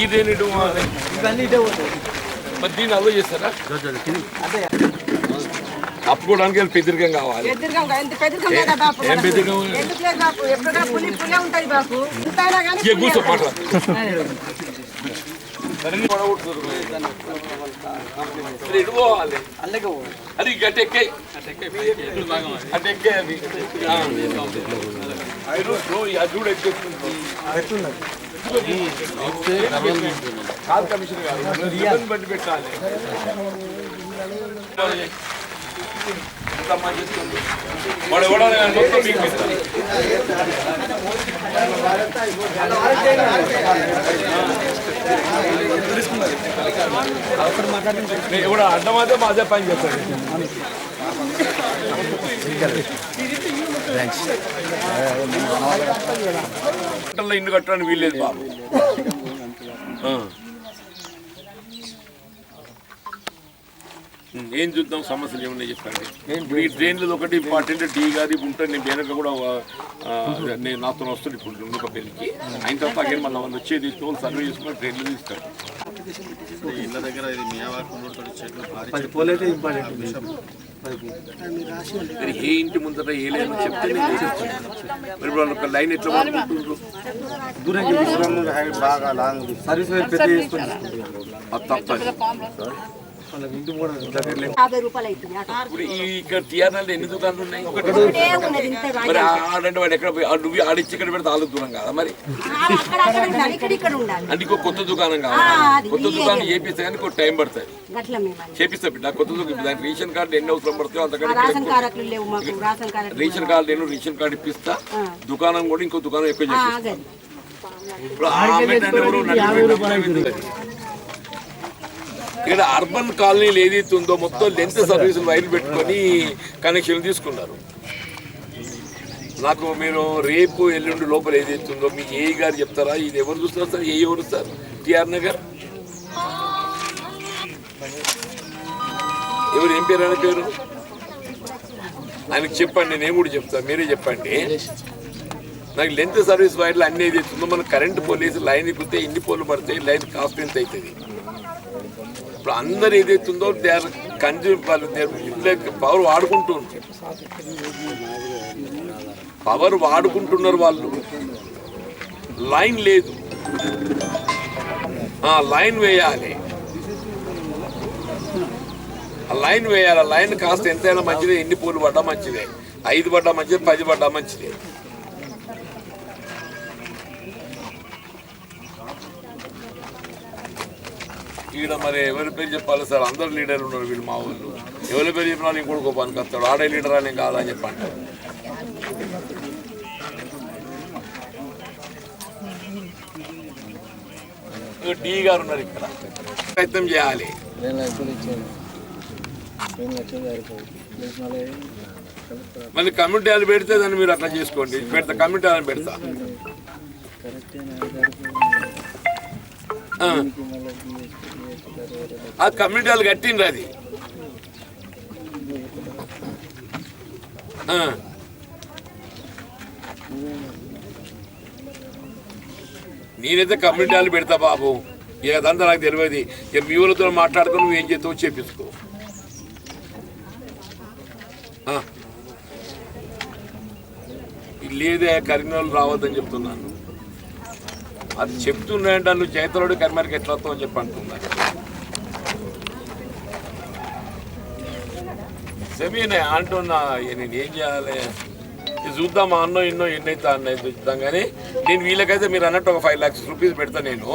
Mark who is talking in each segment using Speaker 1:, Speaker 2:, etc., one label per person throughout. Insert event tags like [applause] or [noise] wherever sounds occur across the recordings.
Speaker 1: ఇదేనిడు
Speaker 2: ఇవన్నీ ఇటే
Speaker 1: మరి దీన్ని అలో చేస్తారా అప్పుకోవడానికి వెళ్ళి పెద్దరికం కావాలి
Speaker 3: పెద్దరికం
Speaker 1: ఏం పెద్దరికం? కూర్చో మాట్లాడు సరే పడగొడుతున్నారు మరి ఎటు పోవాలి
Speaker 2: అల్లకే పోవాలి
Speaker 1: అది గట్టి ఎక్కే అటు ఎక్కే అది కూడా ఎక్కేస్తుంది. కాదు కమిషన్ కాదు బట్టి పెట్టాలి. ఎంత మంది చేస్తుంది. వాడు ఎవడో మొత్తం మీకు ఇప్పుడు అడ్డం అయితే అడ్డమైతే మాదే పని చేస్తాడు ఇల్లు కట్టడానికి వీల్లేదు బాబు ఆ. ఉం, ఏం చూద్దాం సమస్యలు ఏమన్నా చెప్పండి. ఇప్పుడు ఈ ట్రైన్లు ఒకటి ఇంపార్టెంట్ టీ గారి ఉంటుంది నేను వెనక కూడా నేను నాతో వస్తుంది ఇప్పుడు ఒక పెళ్ళికి. అయిన తర్వాత అగైన్ మళ్ళీ వాళ్ళు వచ్చేది తీసుకోవాలి సర్వే చేసుకుని ట్రైన్లు తీస్తారు.
Speaker 4: ఇళ్ళ దగ్గర ఇది.
Speaker 1: మరి ఏ ఇంటి ముందర ఏ లేదు చెప్తే నేను. మరి ఇప్పుడు వాళ్ళు ఒక లైన్ ఎట్లా వాడుకుంటుండ్రు
Speaker 2: దూరం
Speaker 4: బాగా లాంగ్
Speaker 2: సర్వీస్
Speaker 1: అది తప్పదు. ఇక్కడ టీఆర్ఎల్ ఎన్ని దుకాణాలు ఉన్నాయి? ఒకటి.
Speaker 3: ఒకటే ఉన్నది ఇంత
Speaker 1: మరి ఆడంటే వాడు ఎక్కడ నువ్వు ఆడిచ్చి ఇక్కడ పెడితే ఆలు దూరం కదా మరి?
Speaker 3: అక్కడ అక్కడ ఉండాలి. ఇక్కడ ఇక్కడ ఉండాలి.
Speaker 1: అంటే ఇంకో కొత్త దుకాణం కావాలి. కొత్త దుకాణం. చేపిస్తే కానీ టైం పడుతుంది. చేపిస్తా బిడ్డ కొత్త దుకాణం. దానికి రేషన్ కార్డు ఎన్ని అవసరం పడుతుందో అంతకంటే
Speaker 3: రాషన్ కార్డు
Speaker 1: రేషన్ కార్డు నేను రేషన్ కార్డు ఇప్పిస్తా. దుకాణం కూడా ఇంకో దుకాణం ఎక్కువ చేపిస్తా. ఇప్పుడు ఇక్కడ అర్బన్ కాలనీలు ఏదైతే ఉందో మొత్తం లెంత్ సర్వీసులు వైర్లు పెట్టుకొని కనెక్షన్ తీసుకున్నారు. నాకు మీరు రేపు ఎల్లుండి లోపల ఏదైతే ఉందో మీకు ఏ గారు చెప్తారా? ఇది ఎవరు చూస్తున్నారు సార్? ఏ ఎవరు సార్? టిఆర్ నగర్? ఎవరు? ఏం పేరు అనే పేరు? ఆయనకు చెప్పండి నేను కూడా చెప్తాను మీరే చెప్పండి. నాకు లెంత్ సర్వీస్ వైర్లు అన్ని ఏదైతే ఉందో మన కరెంట్ పోలీసు లైన్ ఇప్పితే ఎన్ని పోలు పడతాయి లైన్ కాస్ట్ ఎంత అవుతుంది. ఇప్పుడు అందరు ఏదైతే ఉందో దే ఆర్ కన్జ్యూమ్ వాళ్ళు పవర్ వాడుకుంటూ ఉంటారు పవర్ వాడుకుంటున్నారు వాళ్ళు. లైన్ లేదు. లైన్ వేయాలి. ఆ లైన్ వేయాలి. లైన్ కాస్త ఎంతైనా మంచిదే. ఎన్ని పూలు పడ్డా మంచిదే. ఐదు పడ్డా మంచిదే పది పడ్డా మంచిదే. ఈడ మరి ఎవరి పేరు చెప్పాలి సార్? అందరు లీడర్లు ఉన్నారు వీళ్ళు మా వాళ్ళు. ఎవరి పేరు చెప్పినా నేను కూడా పనికి వస్తాడు ఆడే లీడర్ అని కాదని చెప్పండి. ఇగో డి గారు ఉన్నారు ఇక్కడ. ప్రయత్నం చేయాలి.
Speaker 2: మళ్ళీ
Speaker 1: కమ్యూనిటీ హాల్ పెడితే దాన్ని మీరు అట్లా చేసుకోండి. పెడతా కమ్యూనిటీ హాల్ పెడతా.
Speaker 2: కరెక్ట్
Speaker 1: ఆ, కమ్యూనిటీ వాళ్ళు కట్టిండ్రు అది. నేనైతే కమ్యూనిటీ వాళ్ళు పెడతా బాబు. ఇక అదంతా నాకు తెలియదు. ఇక మీ ఊళ్ళతో నువ్వు ఏం చేస్తావు చేపించుకో లేదే కరీంనగర్ రావద్దని చెప్తున్నాను. అది చెప్తున్నాయంటే నువ్వు చేతలోడు కరీంనగర్కి ఎట్లా వస్తావు అని చెప్పి అంటున్నాను సెమీనే అంటున్నా నేను ఏం చేయాలి? చూద్దాం అన్నో ఎన్నో ఎన్నైతే అన్నో చూద్దాం కానీ నేను వీళ్ళకైతే మీరు అన్నట్టు ఒక ఫైవ్ లాక్స్ రూపీస్ పెడతా నేను.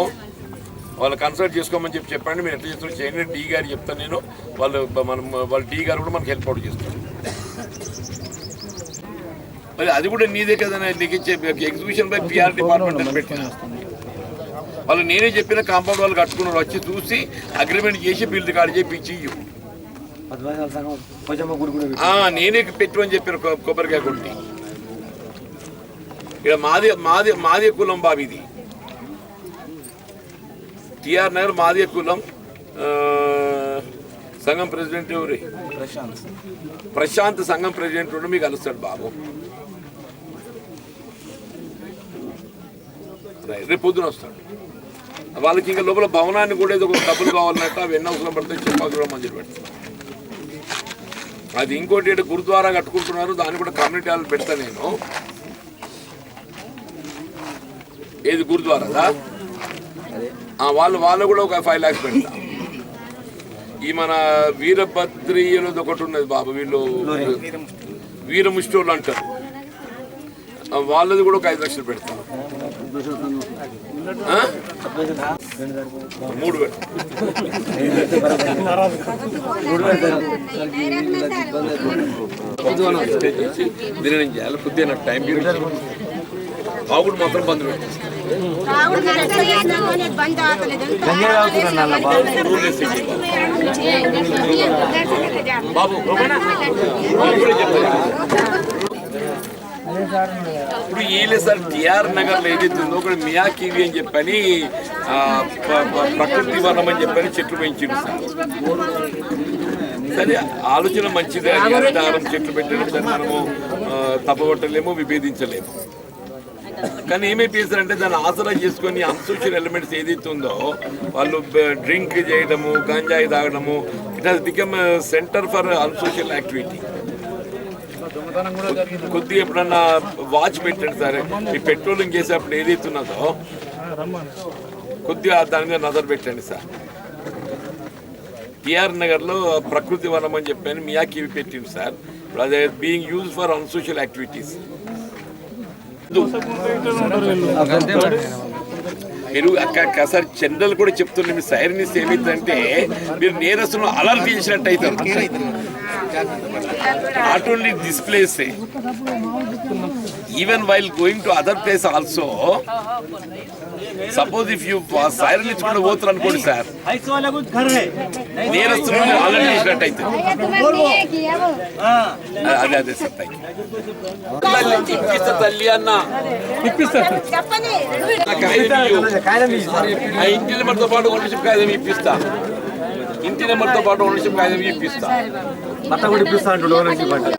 Speaker 1: వాళ్ళు కన్సల్ట్ చేసుకోమని చెప్పి చెప్పండి మీరు ఎట్లా చేస్తారు చేయండి. డీ గారు చెప్తాను నేను. వాళ్ళు మనం వాళ్ళ డీ గారు కూడా మనకి హెల్ప్ అవుట్ చేస్తారు. మరి అది కూడా నీదే కదా నీకు ఇచ్చే ఎగ్జిబిషన్ బై పిఆర్ డిపార్ట్మెంట్ పెట్టిన వాళ్ళు నేనే చెప్పిన కాంపౌండ్ వాళ్ళు కట్టుకున్నారు వచ్చి చూసి అగ్రిమెంట్ చేసి బిల్ రికార్డ్ చేపించి ఇయ్యు. నేనే పెట్టమని చెప్పాను కొ- కొబ్బరికాయ కొట్టి. ఇక్కడ మాది మాది మాది కులం బాబు ఇది. టిఆర్ నగర్ మాది కులం. సంఘం ప్రెసిడెంట్ ఎవరు?
Speaker 2: ప్రశాంత్.
Speaker 1: ప్రశాంత్ సంఘం ప్రెసిడెంట్ ఉండి మీకు కలుస్తాడు బాబు. రేపు పొద్దున వస్తాడు. వాళ్ళకి ఇంకా లోపల భవనాన్ని కూడా ఏదో ఒక డబ్బులు కావాలన్నట్టు అవి ఎన్ని అవసరం పడితే చెప్పాలి కూడా మంజూరు పెడతారు అది ఇంకోటి ఏంటి గురుద్వారా కట్టుకుంటున్నారు దాన్ని కూడా కమ్యూనిటీ హాల్ పెడతా నేను. ఏది గురుద్వారాదా? వాళ్ళు వాళ్ళు కూడా ఒక ఫైవ్ ల్యాక్స్ పెడతా. ఈ మన వీరభద్రి అనేది ఒకటి ఉన్నది బాబు వీళ్ళు వీరముష్టోళ్ళు అంటారు. వాళ్ళది కూడా ఒక ఐదు లక్షలు పెడతారు మూడు దీని నుంచి చేయాలి కొద్దిగా నాకు టైం పీరియడ్ బాగుడు మాత్రం బంద్ పెట్టేసి బాబు బాబు ఇప్పుడు ఏలే సార్ టిఆర్ నగర్లో ఏదైతే ఉందో ఒకటి మియాకివి అని చెప్పని ప్రకృతి వనం అని చెప్పని చెట్లు పెంచిండు సార్. సరే ఆలోచన మంచిదే అది హరితహారం చెట్లు పెట్టడం దాన్ని మనము తప్పగొట్టలేము విభేదించలేము. కానీ ఏమైపోయిందంటే దాన్ని ఆసరా చేసుకొని అన్సోషియల్ ఎలిమెంట్స్ ఏదైతే ఉందో వాళ్ళు డ్రింక్ చేయడము గంజాయి తాగడము it has become center for antisocial activity. కొద్దిగా ఎప్పుడన్నా వాచ్ పెట్టండి సరే. ఈ పెట్రోలింగ్ చేసేటప్పుడు ఏదైతే ఉన్నదో కొద్దిగా దాని మీద నజర్ పెట్టండి సార్. టిఆర్ నగర్లో ప్రకృతి వనం అని చెప్పాను మియాకి పెట్టింది సార్. ఇప్పుడు అదే being use for antisocial activities మీరు అక్కడ సార్ జనరల్ కూడా చెప్తున్న మీ సైరనిస్ ఏమైందంటే మీరు నేరస్తులను అలర్ట్ చేసినట్టు అవుతారు not only this place even while going to other place also suppose if you siren ఇచ్చుకుంటూ పోతారు అనుకోండి సార్.
Speaker 5: ऐसे वाला कुछ घर है
Speaker 1: నేరస్తులను అలర్ట్ చేసినట్టు అవుతుంది అదే అదే సార్ థ్యాంక్ యూ ఇప్పిస్తా తల్లి అన్న
Speaker 3: చెప్పండి
Speaker 1: నా కాగితం ఇయ్యు. ఆ ఇంటి నెంబర్తో పాటు ఓనర్షిప్ కాగితం ఇప్పిస్తా ఇంటి నెంబర్తో పాటు ఓనర్షిప్ కాగితం ఇప్పిస్తా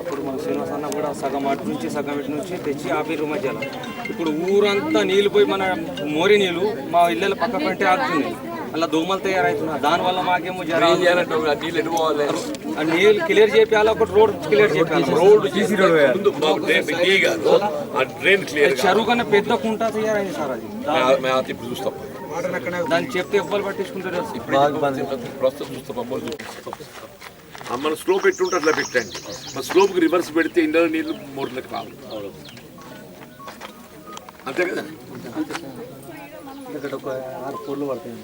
Speaker 6: ఇప్పుడు మన శ్రీనివాస్ అన్న కూడా సగం అటు నుంచి సగం ఇటు నుంచి తెచ్చి ఆపిర్రు మధ్యలో ఇప్పుడు ఊరంతా నీళ్ళు పోయి మన మోరి నీళ్ళు మా ఇళ్ళ పక్క పంటే ఆగుతున్నాయి అలా దోమలు తయారవుతున్నాయి దానివల్ల మాకేమో
Speaker 1: ఏం
Speaker 6: జర
Speaker 1: చేయాలంటే ఆ నీళ్ళు ఎటు పోవాలి
Speaker 6: నీళ్ళు క్లియర్ చేయాలి ఒకటి రోడ్ క్లియర్ చేయాలి
Speaker 1: రోడ్ చేసి
Speaker 6: చెరువు కన్నా పెద్ద కుంట తయారైంది సార్ అది.
Speaker 1: ఇప్పుడు చూస్తాం.
Speaker 6: దాన్ని చెప్తే ఎవ్వరు పట్టించుకుంటారు?
Speaker 1: ప్రస్తుతం చూస్తాం అమ్మలు చూపిస్తాం మన స్లో పెట్టుంటే అట్లా పెట్టండి. మన స్లోప్కి రివర్స్ పెడితే ఇండలో నీళ్ళు మోర్లకు రావు. అంతే కదా?
Speaker 2: ఇక్కడ ఒక ఆరు పూలు పడతాయి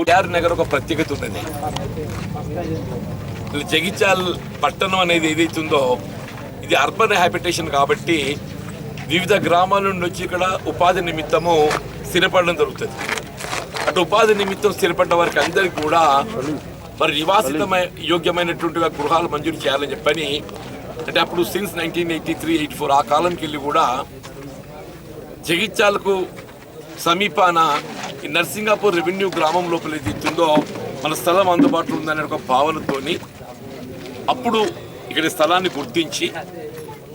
Speaker 1: ఊటార్ నగర్ ఒక ప్రత్యేకత ఉన్నది. ఇలా జగిత్యాల్ పట్టణం అనేది ఏదైతే ఉందో ఇది అర్బన్ హ్యాబిటేషన్ కాబట్టి వివిధ గ్రామాల నుండి వచ్చి ఇక్కడ ఉపాధి నిమిత్తము స్థిరపడడం జరుగుతుంది. అటు ఉపాధి నిమిత్తం స్థిరపడ్డ వారికి అందరికీ కూడా మరి నివాసితమై యోగ్యమైనటువంటి గృహాలు మంజూరు చేయాలని చెప్పని అంటే అప్పుడు since nineteen eighty three eighty four ఆ కాలంకి వెళ్ళి కూడా జగిత్యాలకు సమీపాన ఈ నర్సింగాపూర్ రెవెన్యూ గ్రామం లోపల ఏదైతుందో ఇస్తుందో మన స్థలం అందుబాటులో ఉందనే ఒక భావనతోని అప్పుడు ఇక్కడ స్థలాన్ని గుర్తించి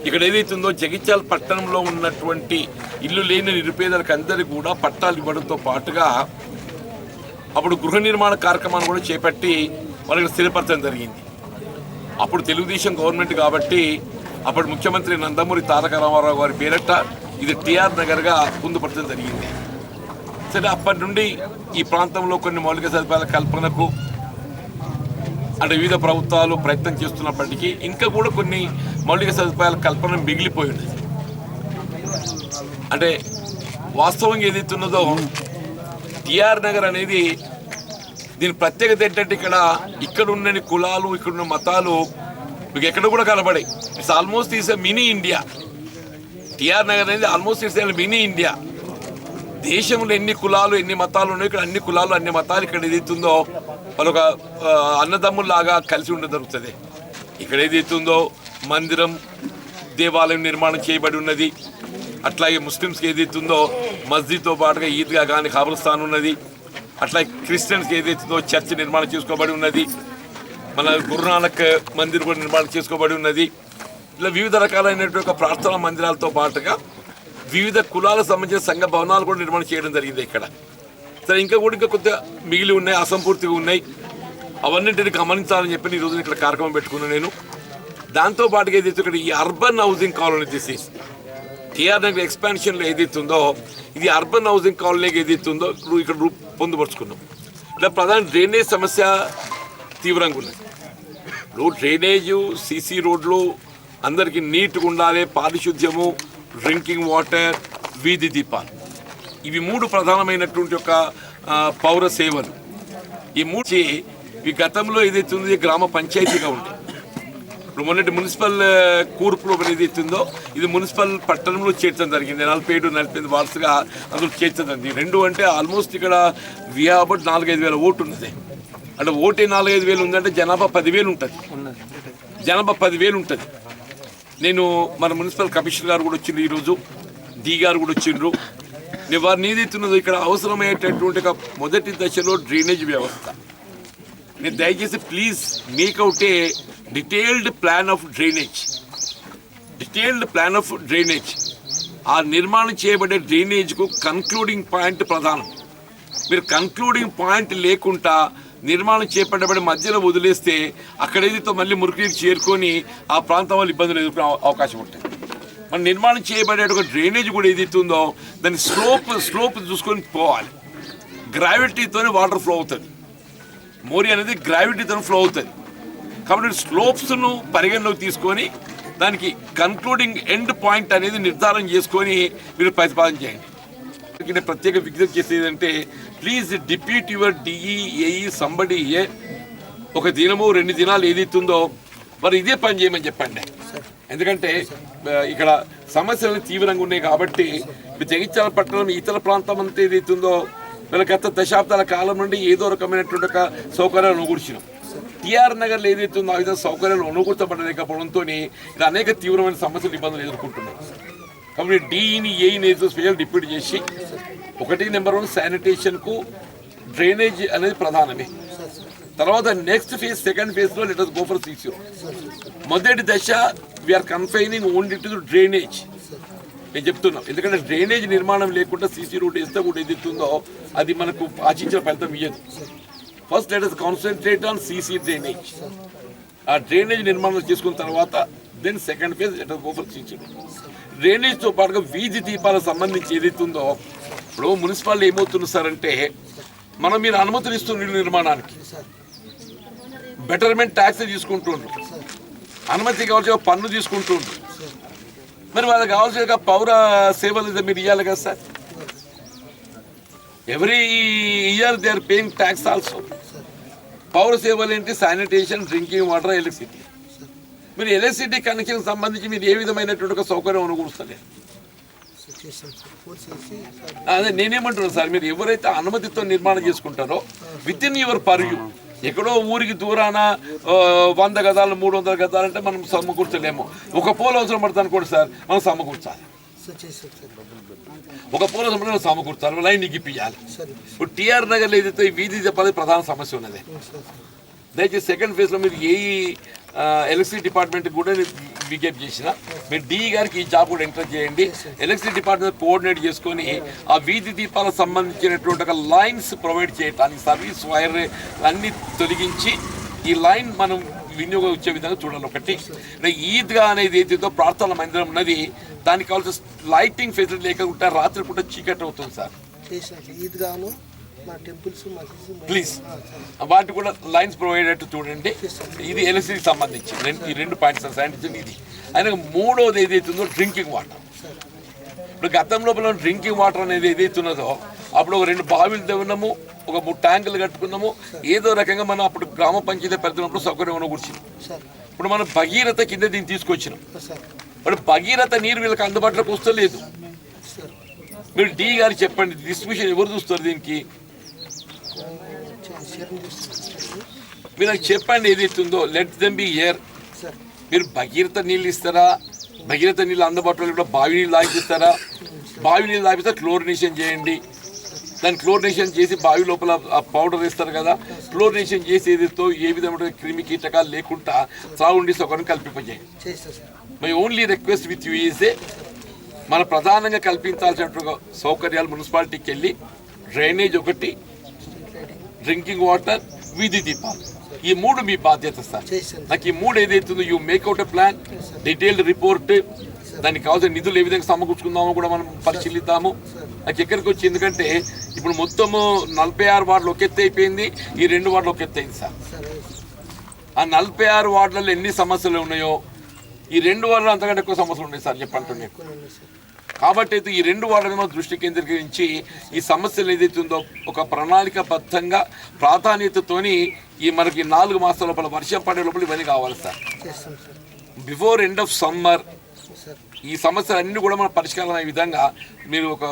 Speaker 1: ఇక్కడ ఏదైతుందో జగిత్యాల పట్టణంలో ఉన్నటువంటి ఇల్లు లేని నిరుపేదలకు అందరికీ కూడా పట్టాలు ఇవ్వడంతో పాటుగా అప్పుడు గృహ నిర్మాణ కార్యక్రమాన్ని కూడా చేపట్టి వాళ్ళకి స్థిరపరచడం జరిగింది. అప్పుడు తెలుగుదేశం గవర్నమెంట్ కాబట్టి అప్పుడు ముఖ్యమంత్రి నందమూరి తారక రామారావు గారి పేరట ఇది టిఆర్ నగర్గా పొందుపరచడం జరిగింది. సరే అప్పటి నుండి ఈ ప్రాంతంలో కొన్ని మౌలిక సదుపాయాల కల్పనకు అంటే వివిధ ప్రభుత్వాలు ప్రయత్నం చేస్తున్నప్పటికీ ఇంకా కూడా కొన్ని మౌలిక సదుపాయాల కల్పన మిగిలిపోయింది. అంటే వాస్తవంగా ఏదైతే ఉన్నదో టిఆర్ నగర్ అనేది దీని ప్రత్యేకత ఏంటంటే ఇక్కడ ఇక్కడ ఉన్న కులాలు ఇక్కడ ఉన్న మతాలు మీకు ఎక్కడ కూడా కనబడాయి. It's almost is a mini India TR Nagar అనేది ఆల్మోస్ట్ ఇట్స్ మినీ ఇండియా దేశంలో ఎన్ని కులాలు ఎన్ని మతాలు ఉన్నాయో ఇక్కడ అన్ని కులాలు అన్ని మతాలు ఇక్కడ ఏదైతుందో వాళ్ళొక అన్నదమ్ముల్లాగా కలిసి ఉండడం జరుగుతుంది. ఇక్కడ ఏదైతుందో మందిరం దేవాలయం నిర్మాణం చేయబడి ఉన్నది. అట్లాగే ముస్లిమ్స్కి ఏదైతుందో మస్జిద్తో పాటుగా ఈద్గా కానీ ఖబర్స్థాన్ ఉన్నది. అట్లాగే క్రిస్టియన్స్కి ఏదైతుందో చర్చ్ నిర్మాణం చేసుకోబడి ఉన్నది. మన గురునానక్ మందిర్ కూడా నిర్మాణం చేసుకోబడి ఉన్నది. ఇలా వివిధ రకాలైనటువంటి ప్రార్థనా మందిరాలతో పాటుగా వివిధ కులాలకు సంబంధించిన సంఘ భవనాలు కూడా నిర్మాణం చేయడం జరిగింది ఇక్కడ. సరే ఇంకా కూడా ఇంకా కొద్దిగా మిగిలి ఉన్నాయి అసంపూర్తిగా ఉన్నాయి. అవన్నింటిని గమనించాలని చెప్పి ఈ రోజున ఇక్కడ కార్యక్రమం పెట్టుకున్నాను నేను. దాంతో పాటుగా ఏదైతే ఇక్కడ ఈ urban housing colony this TR Nagar ఎక్స్పాన్షన్లో ఏదైతే ఉందో ఇది అర్బన్ హౌసింగ్ కాలనీకి ఏదైతే ఉందో ఇక్కడ రూప్ పొందుపరుచుకున్నాం. ఇలా ప్రధాన డ్రైనేజ్ సమస్య తీవ్రంగా ఉన్నది. ఇప్పుడు డ్రైనేజు సీసీ రోడ్లు అందరికీ నీట్గా ఉండాలి పారిశుద్ధ్యము డ్రింకింగ్ వాటర్ వీధి దీపాలు. ఇవి మూడు ప్రధానమైనటువంటి ఒక పౌర సేవలు. ఈ మూడు ఈ గతంలో ఏదైతే ఉందో గ్రామ పంచాయతీగా ఉంది ఇప్పుడు మొన్నటి మున్సిపల్ కూర్పులో ఏదైతే ఉందో ఇది మున్సిపల్ పట్టణంలో చేర్చడం జరిగింది. నలభై ఏడు నలభై ఎనిమిది వార్సుగా అందులో చేర్చడం జరిగింది. రెండు అంటే ఆల్మోస్ట్ ఇక్కడ వియాబట్ నాలుగైదు వేల ఓటు ఉన్నది. అంటే ఓటే నాలుగైదు వేలు ఉందంటే జనాభా పదివేలు ఉంటుంది. జనాభా పదివేలు ఉంటుంది. నేను మన మున్సిపల్ కమిషనర్ గారు కూడా వచ్చిండ్రు ఈరోజు. డి గారు కూడా వచ్చిండ్రు. నేను వారిని ఏదైతున్నదో ఇక్కడ అవసరమయ్యేటటువంటి మొదటి దశలో డ్రైనేజ్ వ్యవస్థ. నేను దయచేసి please make out a detailed plan of drainage. Detailed plan of drainage. ఆ నిర్మాణం చేయబడే డ్రైనేజ్కు కన్క్లూడింగ్ పాయింట్ ప్రధానం. మీరు కన్క్లూడింగ్ పాయింట్ లేకుండా నిర్మాణం చేపట్టబడి మధ్యలో వదిలేస్తే అక్కడేదితో మళ్ళీ మురికి చేరుకొని ఆ ప్రాంతం వాళ్ళు ఇబ్బందులు ఎదుర్కొనే అవకాశం ఉంటుంది మన నిర్మాణం చేయబడే ఒక డ్రైనేజ్ కూడా ఏదైతుందో ఉందో దాని స్లోప్ స్లోప్ చూసుకొని పోవాలి. గ్రావిటీతోనే వాటర్ ఫ్లో అవుతుంది. మోరి అనేది గ్రావిటీతో ఫ్లో అవుతుంది. కాబట్టి స్లోప్స్ను పరిగణలోకి తీసుకొని దానికి కన్క్లూడింగ్ ఎండ్ పాయింట్ అనేది నిర్ధారణ చేసుకొని మీరు ప్రతిపాదన చేయండి. ప్రత్యేక విజ్ఞప్తి చేసేది అంటే please depute your DE AE somebody ఏ. ఒక దినము రెండు దినాలు ఏదైతుందో మరి ఇదే పని చేయమని చెప్పండి. ఎందుకంటే ఇక్కడ సమస్యలు తీవ్రంగా ఉన్నాయి కాబట్టి జగిత్యాల పట్టణం ఇతర ప్రాంతం అంతా ఏదైతుందో వీళ్ళ గత దశాబ్దాల కాలం నుండి ఏదో రకమైనటువంటి ఒక సౌకర్యాలు అనుకూర్చినాం టిఆర్ నగర్లో ఏదైతే ఉందో ఆ విధంగా సౌకర్యాలు అనుకూర్చబడలేకపోవడంతో ఇలా అనేక తీవ్రమైన సమస్యలు ఇబ్బందులు ఎదుర్కొంటున్నాం. కాబట్టి డీఈని ఏఈని స్పెషల్ డిప్యూట్ చేసి ఒకటి నెంబర్ వన్ శానిటేషన్కు డ్రైనేజ్ అనేది ప్రధానమే. తర్వాత నెక్స్ట్ ఫేజ్ సెకండ్ ఫేజ్లో లెటర్ గో ఫర్ సీసీ మొదటి దశ we are confining only to drainage నేను చెప్తున్నాం ఎందుకంటే డ్రైనేజ్ నిర్మాణం లేకుండా సీసీ రోడ్ వేస్తే కూడా ఏదైతుందో అది మనకు ఆశించిన ఫలితం ఇయ్యదు. First let us concentrate on CC drainage ఆ డ్రైనేజ్ నిర్మాణం చేసుకున్న తర్వాత then second phase let go for CC డ్రైనేజ్తో పాటుగా వీధి దీపాలకు సంబంధించి ఏదైతుందో ఇప్పుడు మున్సిపాలిటీ ఏమవుతుంది సార్ అంటే మనం మీరు అనుమతులు ఇస్తున్న ఇల్లు నిర్మాణానికి. బెటర్మెంట్ ట్యాక్స్ తీసుకుంటుండ్రు. అనుమతి కావాల్సిన పన్ను తీసుకుంటుండ్రు. మరి వాళ్ళకి కావాల్సిన పౌర సేవలు మీరు ఇవ్వాలి కదా sir? Every year they are paying tax also పౌర సేవలు ఏంటి? శానిటేషన్ డ్రింకింగ్ వాటర్ ఎలక్ట్రిసిటీ మీరు ఎలక్ట్రిసిటీ కనెక్షన్ సంబంధించి మీరు ఏ విధమైనటువంటి ఒక సౌకర్యం అనుకూరుస్తలేదు అదే నేనేమంటున్నాను సార్ మీరు ఎవరైతే అనుమతితో నిర్మాణం చేసుకుంటారో విత్ ఇన్ యువర్ పర్యూ ఎక్కడో ఊరికి దూరాన వంద గదాలు మూడు వందల గదాలు అంటే మనం సమకూర్చలేము. ఒక పోల్ అవసరం పడుతుంది అనుకోండి సార్ మనం సమకూర్చాలి. ఒక పోల్ మనం సమకూర్చాలి. లైన్ ఇప్పియాలి ఇప్పుడు టీఆర్ నగర్లో ఏదైతే వీధి చెప్పాలి ప్రధాన సమస్య ఉన్నది దయచేసి సెకండ్ ఫేజ్లో మీరు ఏ ఎలక్ట్రిసిటీ డిపార్ట్మెంట్ కూడా విజ్ఞప్తి చేసిన. మీరు డి గారికి ఈ జాబ్ కూడా ఎంటర్ చేయండి. ఎలక్ట్రిసిటీ డిపార్ట్మెంట్ కోఆర్డినేట్ చేసుకొని ఆ వీధి దీపాలకు సంబంధించినటువంటి ఒక లైన్స్ ప్రొవైడ్ చేయడానికి సర్వీస్ వైర్ అన్ని తొలగించి ఈ లైన్ మనం వినియోగం వచ్చే విధంగా చూడాలి ఒకటి. ఈద్గా అనేది ఏదైతే ప్రార్థన మందిరం ఉన్నది దానికి కావాల్సిన లైటింగ్ ఫెసిలిటీ లేకుండా రాత్రి పూట చీకటి అవుతుంది సార్.
Speaker 2: ఈద్గాను
Speaker 1: ప్లీజ్. వాటి కూడా లైన్స్ ప్రొవైడ్ అయ్యేట్టు చూడండి. ఇది ఎలక్ట్రిసిటీకి సంబంధించి. రెండు ఈ రెండు పాయింట్స్ శానిటైజేషన్ ఇది. ఆయన మూడోది ఏదైతుందో డ్రింకింగ్ వాటర్. ఇప్పుడు గతం లోపల డ్రింకింగ్ వాటర్ అనేది ఏదైతే ఉన్నదో అప్పుడు ఒక రెండు బావిలు తవ్వినాము ఒక మూడు ట్యాంకులు కట్టుకున్నాము ఏదో రకంగా మనం అప్పుడు గ్రామ పంచాయతీ పెడుతున్నప్పుడు సౌకర్యం కూర్చుంది
Speaker 2: సార్
Speaker 1: ఇప్పుడు మనం భగీరథ కింద దీన్ని తీసుకొచ్చినాం. ఇప్పుడు భగీరథ నీరు వీళ్ళకి అందుబాటులోకి వస్తలేదు. మీరు డి గారు చెప్పండి డిస్ట్రిబ్యూషన్ ఎవరు చూస్తారు దీనికి? మీరు నాకు చెప్పండి ఏదైతుందో లెట్ దెమ్ బి
Speaker 2: సార్
Speaker 1: మీరు భగీరథ నీళ్ళు ఇస్తారా? భగీరథ నీళ్ళు అందుబాటులో కూడా బావి నీళ్ళు తాగిస్తారా బావి నీళ్ళు తాగిస్తే క్లోరినేషన్ చేయండి. దాన్ని క్లోరినేషన్ చేసి బావి లోపల పౌడర్ వేస్తారు కదా. క్లోరినేషన్ చేసి ఏదైతే ఏ విధమైన క్రిమి కీటకాలు లేకుండా త్రాగుండి సౌకర్యం కల్పింపజేయండి. My only request with you is మన ప్రధానంగా కల్పించాల్సినటువంటి సౌకర్యాలు మున్సిపాలిటీకి వెళ్ళి డ్రైనేజ్ ఒకటి డ్రింకింగ్ వాటర్ వీధి దీపాలు ఈ మూడు మీ బాధ్యత సార్. నాకు ఈ మూడు ఏదైతుందో you make out a plan detailed report దానికి కావాల్సిన నిధులు ఏ విధంగా సమకూర్చుకుందామో కూడా మనం పరిశీలిద్దాము. నాకు ఎక్కడికి వచ్చి ఎందుకంటే ఇప్పుడు మొత్తము నలభై ఆరు వార్డులు ఒక ఎత్తు అయిపోయింది ఈ రెండు వార్డులు ఒక ఎత్తు అయింది సార్. ఆ నలభై ఆరు వార్డులలో ఎన్ని సమస్యలు ఉన్నాయో ఈ రెండు వార్డులు అంతకంటే ఎక్కువ సమస్యలు ఉన్నాయి సార్ చెప్పంటున్నాను కాబట్టి అయితే ఈ రెండు వార్డుల మీద దృష్టి కేంద్రీకరించి ఈ సమస్యలు ఏదైతే ఉందో ఒక ప్రణాళికబద్ధంగా ప్రాధాన్యతతోని ఈ మనకి నాలుగు మాసాల లోపల వర్షం పడే లోపల ఇవన్నీ కావాలి sir. Before end of summer ఈ సమస్యలు అన్ని కూడా మన పరిష్కారం అయ్యే విధంగా మీరు ఒక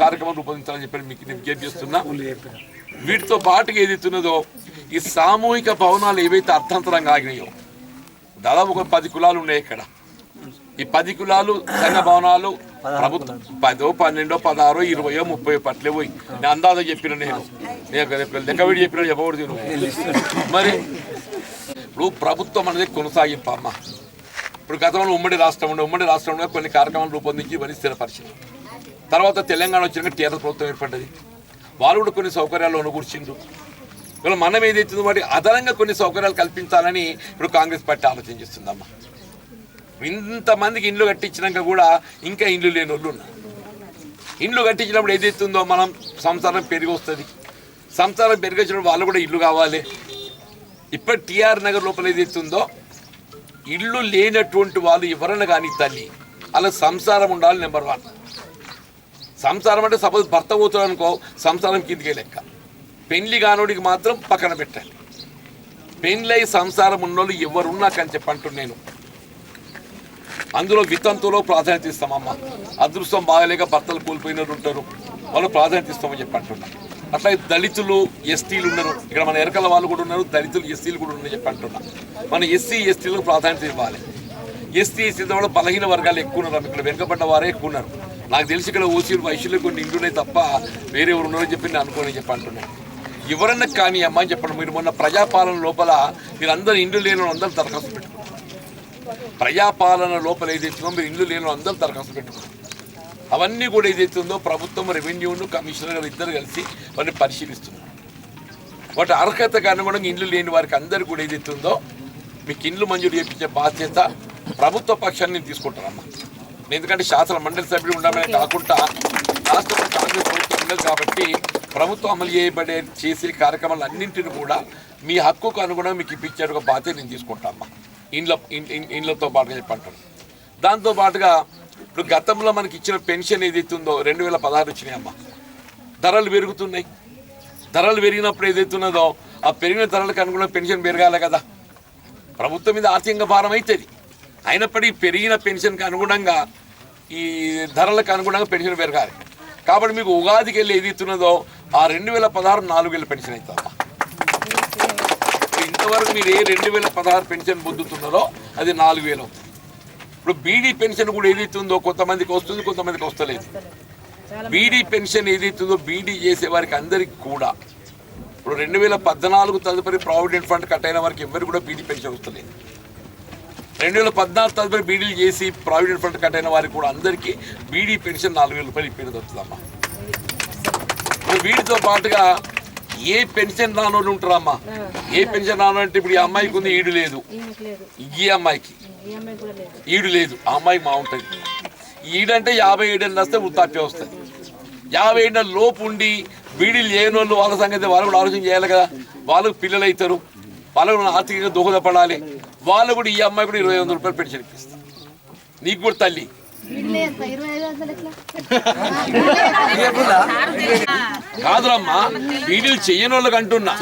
Speaker 1: కార్యక్రమం రూపొందించాలని చెప్పి మీకు నేను విజ్ఞప్తి చేస్తున్నా. వీటితో పాటుగా ఏదైతే ఉన్నదో ఈ సామూహిక భవనాలు ఏవైతే అర్థంతరంగా ఆగినాయో దాదాపు ఒక పది కులాలు ఉన్నాయి ఇక్కడ. ఈ పది కులాలు సంఘ భవనాలు ప్రభుత్వం పదో పన్నెండో పదహారో ఇరవయో ముప్పై పట్లే పోయి. నేను అందాజ చెప్పిన నేను. నేను లెక్క విడి చెప్పిన చెప్పకూడదు మరి ఇప్పుడు ప్రభుత్వం అనేది కొనసాగింపు అమ్మ. ఇప్పుడు గతంలో ఉమ్మడి రాష్ట్రం ఉండే ఉమ్మడి రాష్ట్రంలో కొన్ని కార్యక్రమాలు రూపొందించి ఇవన్నీ స్థిరపరిచింది. తర్వాత తెలంగాణ వచ్చినాక టీఆర్ఎస్ ప్రభుత్వం ఏర్పడ్డది. వాళ్ళు కూడా కొన్ని సౌకర్యాలు అనుకూర్చిండ్రు. ఇవాళ మనం ఏదైతుందో వాటి అదనంగా కొన్ని సౌకర్యాలు కల్పించాలని ఇప్పుడు కాంగ్రెస్ పార్టీ ఆలోచన చేస్తుందమ్మా. ఇంతమందికి ఇండ్లు కట్టించినాక కూడా ఇంకా ఇండ్లు లేని వాళ్ళు ఉన్నారు. ఇండ్లు కట్టించినప్పుడు ఏదైతుందో మనం సంసారం పెరిగి వస్తుంది సంసారం పెరిగొచ్చినప్పుడు వాళ్ళు కూడా ఇల్లు కావాలి. ఇప్పటి టీఆర్ నగర్ లోపల ఏదైతుందో ఇల్లు లేనటువంటి వాళ్ళు ఎవరైనా కానీ తల్లి అలా సంసారం ఉండాలి నెంబర్ వన్. సంసారం అంటే సపోజ్ భర్త పోతాడు అనుకో సంసారం కిందికే లెక్క. పెళ్ళి కానోడికి మాత్రం పక్కన పెట్టాలి పెళ్ళై సంసారం ఉన్నోళ్ళు ఎవరున్నా కానీ చెప్పంటున్నాను నేను. అందులో వితంతులో ప్రాధాన్యత ఇస్తామమ్మా. అదృష్టం బాగలేక భర్తలు కోల్పోయినట్టు ఉంటారు. వాళ్ళు ప్రాధాన్యత ఇస్తామని చెప్పి చెప్పంటున్నా అట్లా దళితులు ఎస్టీలు ఉన్నారు. ఇక్కడ మన ఎరకల వాళ్ళు కూడా ఉన్నారు. దళితులు ఎస్టీలు కూడా ఉన్నారు చెప్పి అంటున్నా. మన ఎస్సీ ఎస్టీలకు ప్రాధాన్యత ఇవ్వాలి. ఎస్టీ ఎస్టీ వాళ్ళు బలహీన వర్గాలు ఎక్కువ ఉన్నారు. ఇక్కడ వెనుకబడ్డ వారే ఎక్కువ ఉన్నారు. నాకు తెలిసి ఇక్కడ ఓసీలు వైశ్యులు కొన్ని ఇండ్లున్నాయి తప్ప వేరే ఎవరు ఉన్నారో చెప్పి నేను అనుకోని చెప్పి అంటున్నాను ఎవరన్నా కానీ అమ్మ అని చెప్పండి. మీరు మొన్న ప్రజాపాలన లోపల మీరు అందరు ఇండ్లు లేని అందరూ దరఖాస్తు పెట్టుకున్నారు ప్రజాపాలన లోపల ఏదైతుందో మీరు ఇల్లు లేని అందరూ దరఖాస్తు పెట్టుకున్నారు అవన్నీ కూడా ఏదైతుందో ప్రభుత్వం రెవెన్యూను కమిషనర్ గారు ఇద్దరు కలిసి వాటిని పరిశీలిస్తున్నారు. వాటి అర్హతకు అనుగుణంగా ఇండ్లు లేని వారికి అందరు కూడా ఏదైతుందో మీకు ఇండ్లు మంజూరు చేయించే బాధ్యత ప్రభుత్వ పక్షాన్ని నేను తీసుకుంటానమ్మా. ఎందుకంటే శాసన మండలి సభ్యులు ఉండమని కాకుండా రాష్ట్రంలో కాంగ్రెస్ ప్రభుత్వం ఉండదు కాబట్టి ప్రభుత్వం అమలు చేయబడే చేసే కార్యక్రమాలన్నింటిని కూడా మీ హక్కుకు అనుగుణంగా మీకు ఇప్పించే ఒక బాధ్యత నేను తీసుకుంటామ్మా ఇండ్ల ఇండ్లతో పాటుగా చెప్పంటారు. దాంతో పాటుగా ఇప్పుడు గతంలో మనకి ఇచ్చిన పెన్షన్ ఏదైతే ఉందో రెండు వేల పదహారు వచ్చినాయి ధరలు పెరుగుతున్నాయి. ధరలు పెరిగినప్పుడు ఏదైతున్నదో ఆ పెరిగిన ధరలకు అనుగుణంగా పెన్షన్ పెరగాలి కదా. ప్రభుత్వం మీద ఆర్థికంగా భారం అవుతుంది అయినప్పటికీ పెరిగిన పెన్షన్కి అనుగుణంగా ఈ ధరలకు అనుగుణంగా పెన్షన్ పెరగాలి. కాబట్టి మీకు ఉగాదికి వెళ్ళి ఏది ఆ రెండు వేల పదహారు నాలుగు వేల పెన్షన్ అవుతుందమ్మా. ఇంతవరకు మీరు ఏ రెండు వేల పదహారు పెన్షన్ పొందుతున్నారో అది నాలుగు వేలు. అవుతుంది ఇప్పుడు బీడీ పెన్షన్ కూడా ఏదైతే ఉందో కొంతమందికి వస్తుంది కొంతమందికి వస్తలేదు. బీడీ పెన్షన్ ఏదైతే ఉందో బీడీ చేసే వారికి అందరికి కూడా. ఇప్పుడు రెండు వేల పద్నాలుగు తదుపరి ప్రావిడెంట్ ఫండ్ కట్ అయిన వారికి ఎవరికి కూడా బీడీ పెన్షన్ వస్తలేదు. రెండు వేల పద్నాలుగు తదుపరి బీడీలు చేసి ప్రావిడెంట్ ఫండ్ కట్ అయిన వారికి కూడా అందరికీ బీడీ పెన్షన్ నాలుగు వేల రూపాయలు ఇప్పిన వస్తుందమ్మా వీటితో పాటుగా ఏ పెన్షన్ రానోళ్ళు ఉంటారమ్మా? ఏ పెన్షన్ రాను అంటే ఇప్పుడు ఈ అమ్మాయికి ఉంది ఈడు లేదు. ఈ అమ్మాయికి. ఈడు లేదు. ఆ అమ్మాయికి మా ఉంటుంది. ఈడంటే యాభై ఏడేళ్ళు వస్తే వృత్తాప్యం వస్తుంది. యాభై ఏళ్ళ లోపు ఉండి బీడీలు లేని వాళ్ళు వాళ్ళ సంగతి వాళ్ళు కూడా ఆలోచన చేయాలి కదా. వాళ్ళకు పిల్లలు అవుతారు వాళ్ళకు కూడా ఆర్థికంగా దోహదపడాలి. వాళ్ళు కూడా ఈ అమ్మాయి కూడా ఇరవై వందల రూపాయలు పెన్షన్ ఇప్పిస్తారు. నీకు కూడా తల్లి. [laughs] కాదురమ్మా బీడీలు చేయని వాళ్ళకి అంటున్నా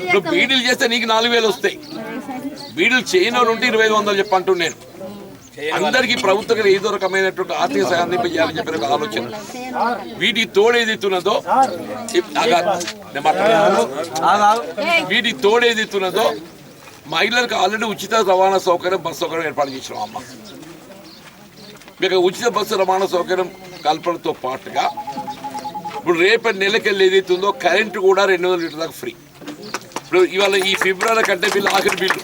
Speaker 1: ఇప్పుడు బీడీలు చేస్తే నీకు నాలుగు వేలు వస్తాయి. బీడీలు చేయని వాళ్ళు ఉంటే ఇరవై ఐదు వందలు చెప్పి నేను. అందరికీ ప్రభుత్వం ఏదో రకమైనటువంటి ఆర్థిక సహాయం చేయాలని చెప్పిన ఒక ఆలోచన. వీటి తోడేదితున్నదో వీటి తోడేదితున్నదో మహిళలకు ఆల్రెడీ ఉచిత రవాణా సౌకర్యం బస్సు సౌకర్యం ఏర్పాటు చేసినాం అమ్మ. మీకు ఉచిత బస్సు రవాణా సౌకర్యం కల్పనతో పాటుగా ఇప్పుడు రేపటి నెలకెళ్ళి ఏదైతుందో కరెంటు కూడా రెండు వందల లీటర్ దాకా ఫ్రీ. ఇప్పుడు ఇవాళ ఈ ఫిబ్రవరి కంటే బిల్లు ఆఖరి బిల్లు.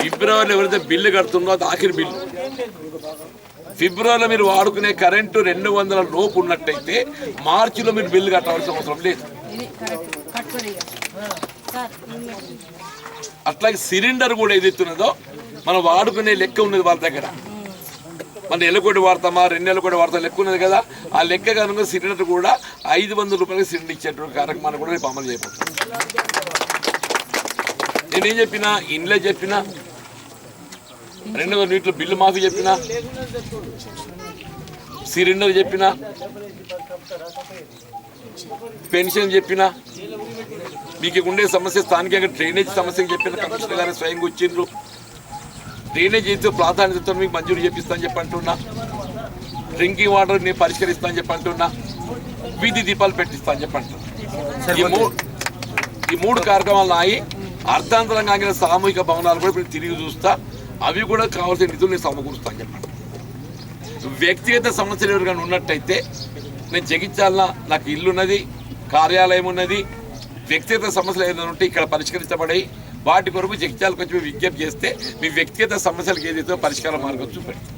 Speaker 1: ఫిబ్రవరిలో ఎవరైతే బిల్లు కడుతుందో అది ఆఖరి బిల్లు. ఫిబ్రవరిలో మీరు వాడుకునే కరెంటు రెండు వందల లోపు ఉన్నట్టయితే మార్చిలో మీరు బిల్లు కట్టవలసిన అవసరం లేదు. అట్లాగే సిలిండర్ కూడా ఏదైతున్నదో మనం వాడుకునే లెక్క ఉన్నది వాళ్ళ దగ్గర. మన నెల వాడతామా? రెండు నెలల కూడా వాడతాం లెక్క ఉన్నది కదా. ఆ లెక్క కనుక సిలిండర్ కూడా ఐదు వందల రూపాయలకి సిలిండర్ ఇచ్చేటువంటి కార్యక్రమాన్ని కూడా రేపు అమలు చేయబోతున్నాం. నేనేం చెప్పినా? ఇంట్లో చెప్పినా? రెండు వందల నీటిలో బిల్లు మాఫీ చెప్పినా? సిలిండర్ చెప్పినా? పెన్షన్ చెప్పినా? మీకు ఉండే సమస్య స్థానికంగా డ్రైనేజ్ సమస్య చెప్పిన కమిషనర్ గారు స్వయంగా వచ్చిండ్రు. డ్రైనేజ్ అయితే ప్రాధాన్యతతో మీకు మంజూరు చేపిస్తాను చెప్పి అంటున్నా. డ్రింకింగ్ వాటర్ నేను పరిష్కరిస్తాను చెప్పి అంటున్నా. వీధి దీపాలు పెట్టిస్తాను చెప్పి అంటున్నా. ఈ మూడు ఈ మూడు కార్యక్రమాలు నాయి. అర్థాంతరంగా ఆగిన సామూహిక భవనాలు కూడా ఇప్పుడు తిరిగి చూస్తా. అవి కూడా కావాల్సిన నిధులు నేను సమకూరుస్తాను చెప్పండి వ్యక్తిగత సమస్యలు ఎవరికైనా ఉన్నట్టయితే నేను జగించాలన్నా నాకు ఇల్లు ఉన్నది కార్యాలయం ఉన్నది వ్యక్తిగత సమస్యలు ఏదైనా ఉంటే ఇక్కడ పరిష్కరించబడాయి. వాటి కొరకు జగిత్యాలకు వచ్చి మేము విజ్ఞప్తి చేస్తే మీ వ్యక్తిగత సమస్యలకు ఏదైతే పరిష్కార మార్గం చూపెడతాం